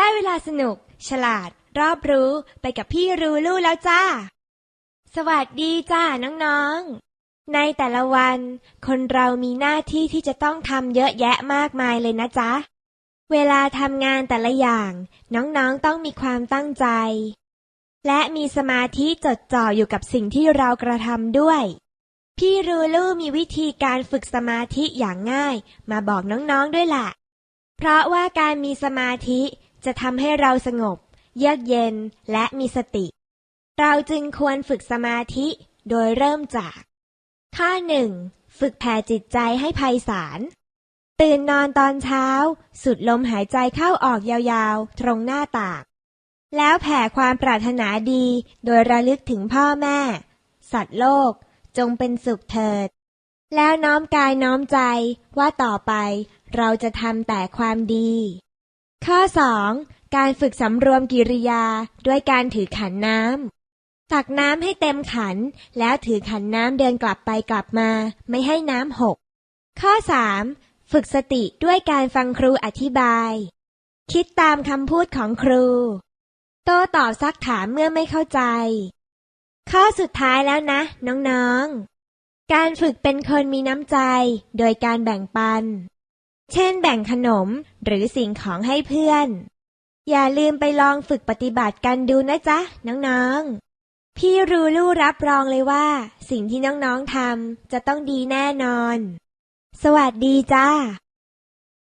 ได้เวลาสนุก ฉลาด รอบรู้ไปกับพี่รูลู่แล้วจ้า สวัสดีจ้าน้องๆ ในแต่ละวัน คนเรามีหน้าที่ที่จะต้องทำเยอะแยะมากมายเลยนะจ๊ะ เวลาทำงานแต่ละอย่าง น้องๆต้องมีความตั้งใจ และมีสมาธิจดจ่ออยู่กับสิ่งที่เรากระทำด้วย พี่รูลู่มีวิธีการฝึกสมาธิอย่างง่าย มาบอกน้องๆด้วยล่ะ เพราะว่าการมีสมาธิ จะทำให้เราสงบ เยือกเย็นและมีสติ เราจึงควรฝึกสมาธิโดยเริ่มจาก ข้อหนึ่งฝึกแผ่จิตใจให้ไพศาลตื่นนอนตอนเช้า สุดลมหายใจเข้าออกยาวๆ ตรงหน้าตาก แล้วแผ่ความปรารถนาดีโดยระลึกถึงพ่อแม่ สัตว์โลก จงเป็นสุขเถิด แล้วน้อมกายน้อมใจว่าต่อไปเราจะทำแต่ความดี ข้อ 2. การฝึกสำรวมกิริยาด้วยการถือขันน้ำตักน้ำให้เต็มขัน แล้วถือขันน้ำเดินกลับไปกลับมา ไม่ให้น้ำหก ข้อ 3. ฝึกสติด้วยการฟังครูอธิบาย คิดตามคำพูดของครู โต้ตอบซักถามเมื่อไม่เข้าใจ ข้อสุดท้ายแล้วนะ น้องๆ การฝึกเป็นคนมีน้ำใจ โดยการแบ่งปัน เช่นแบ่งขนมหรือสิ่งของให้เพื่อน อย่าลืมไปลองฝึกปฏิบัติกันดูนะจ๊ะ น้องๆ พี่รูลู่รับรองเลยว่า สิ่งที่น้องๆทำจะต้องดีแน่นอน สวัสดีจ้า